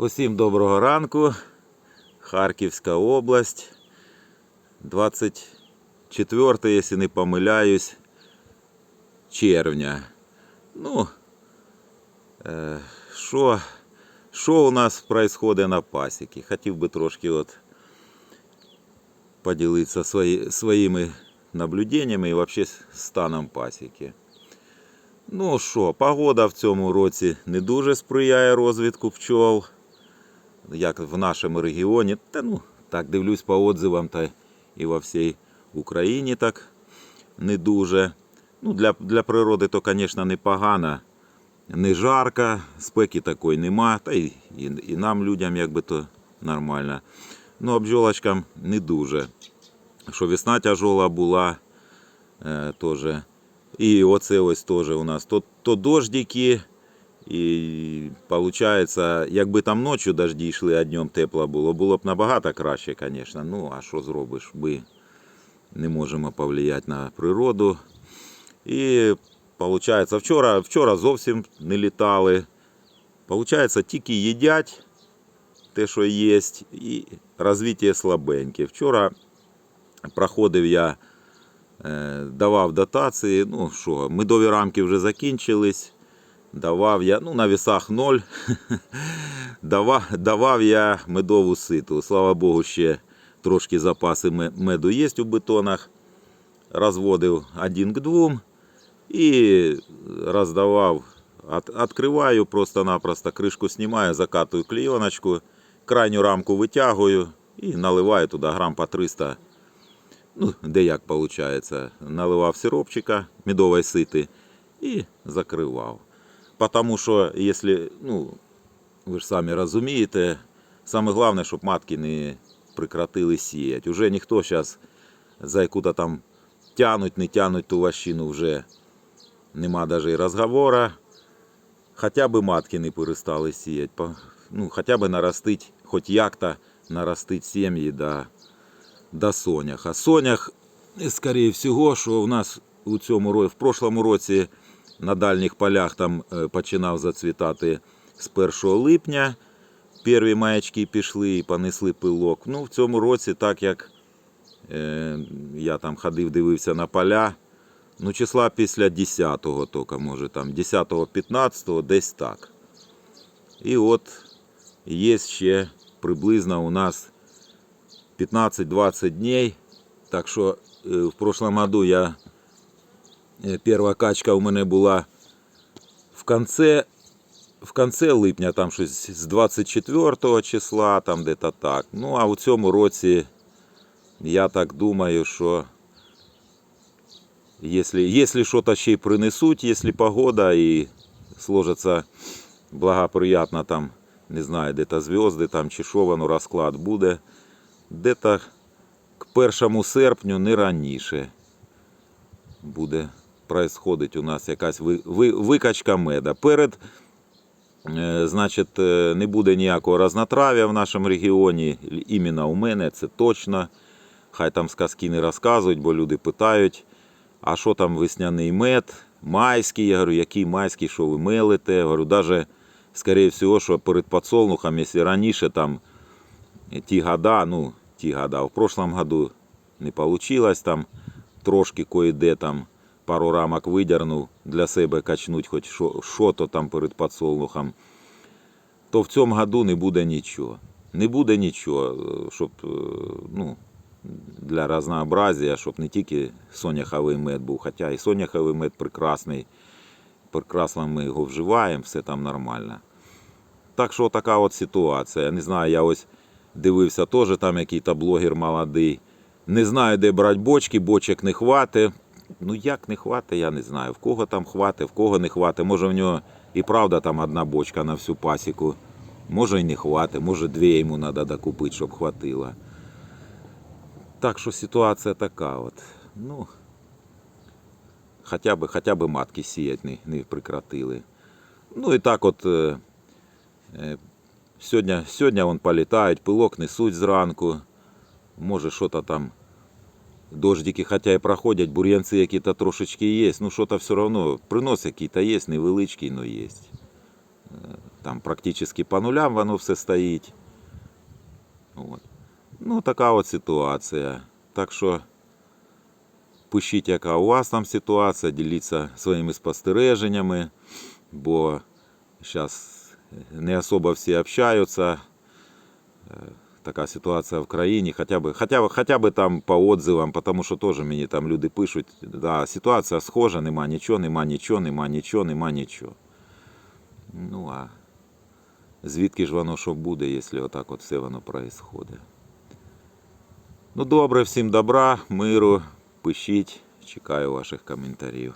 Усім доброго ранку. Харківська область. 24, якщо не помиляюсь, червня. Ну, е, що, що у нас відбувається на пасіки? Хотів би трошки от поділитися свої, своїми наблюденнями і взагалі станом пасіки. Ну що, погода в цьому році не дуже сприяє розвитку пчол, як в нашому регіоні. Та ну, так дивлюсь по отзивам, та і во всій Україні так не дуже. Ну, для, для природи то, звісно, непогано. Не жарко, спеки такої нема, та і, і, і нам, людям, якби то нормально. Ну, а бджолочкам не дуже. Що весна тяжола була е, теж. І оце ось теж у нас то, то дождики, і виходить, якби там ночі дожді йшли, а днем тепло було, було б набагато краще, звісно. Ну, а що зробиш? Ми не можемо повлияти на природу. І виходить, вчора, вчора зовсім не літали. Получається, тільки їдять те, що є, і розвиття слабеньке. Вчора проходив я. Е, давав дотації. Ну що, медові рамки вже закінчились. Давав я, ну на вісах ноль. давав, давав я медову ситу. Слава Богу, ще трошки запаси меду є у бетонах. Розводив один к двом і роздавав. От, откриваю просто-напросто, кришку знімаю, закатую клейоночку, крайню рамку витягую і наливаю туди грам по 300 ну, де як виходить, наливав сиропчика медової сити і закривав. Тому що, якщо, ну, ви ж самі розумієте, саме головне, щоб матки не прекратили сіяти. Уже ніхто зараз за яку-то там тянуть, не тянуть ту ващину вже нема навіть розговора. Хоча б матки не перестали сіяти. Ну, хоча б наростить, хоч як-то наростить сім'ї до до соняха. Сонях, скоріше всього, що у нас у цьому році, в прошлому році на дальніх полях там е, починав зацвітати з 1 липня. Перві маячки пішли і понесли пилок. Ну, в цьому році, так як е, я там ходив, дивився на поля, ну, числа після 10-го тільки, може, там 10-го, 15-го, десь так. І от є ще приблизно у нас 15-20 дней. Так що е, в прошлом году я перша качка у мене була в конце, в конце липня, там щось з 24 числа, там де-то так. Ну а у цьому році я так думаю, що якщо щось ще й принесуть, якщо погода і сложиться благоприятно там, не знаю, де-то зв'язки там чи що воно розклад буде де-то к 1 серпню, не раніше, буде происходить у нас якась ви- ви- викачка меда. Перед, е, значить, е, не буде ніякого разнотрав'я в нашому регіоні, іменно у мене, це точно. Хай там сказки не розказують, бо люди питають, а що там весняний мед, майський. Я говорю, який майський, що ви мелите? Я говорю, навіть, скоріше всього, що перед подсолнухом, якщо раніше там ті года, ну, ті года, в прошлом году не получилось там, трошки кое-де там пару рамок видернув для себе качнуть хоч що, що то там перед подсолнухом, то в цьому году не буде нічого. Не буде нічого, е, щоб е, ну, для разнообразия, щоб не тільки соняховий мед був, хоча і соняховий мед прекрасний, прекрасно ми його вживаємо, все там нормально. Так що така от ситуація. Не знаю, я ось дивився теж там якийсь блогер молодий. Не знаю, де брати бочки, бочок не хватить. Ну як не хватить, я не знаю. В кого там хватить, в кого не хватить. Може в нього і правда там одна бочка на всю пасіку. Може і не хватить, може дві йому треба докупити, щоб хватило. Так що ситуація така от. Ну, хоча б, хоча б матки сіять не, не прекратили. Ну і так от. е, е, Сьогодні, сьогодні вон політають, пилок несуть зранку. Може, що то там. Дождики, хоча і проходять, бур'янці які-то трошечки є. Ну, що то все одно, принос який-то є, невеличкий, але є. там практично по нулям воно все стоїть. От. Ну, така от ситуація. Так що пишіть, яка у вас там ситуація, діліться своїми спостереженнями, бо зараз не особо всі общаються. Така ситуація в країні, хоча б, хоча, б, хоча б там по отзивам, тому що теж мені там люди пишуть, да, ситуація схожа, нема нічого, нема нічого, нема нічого, нема нічого. Ну а звідки ж воно що буде, якщо отак от все воно відбувається? Ну добре, всім добра, миру, пишіть, чекаю ваших коментарів.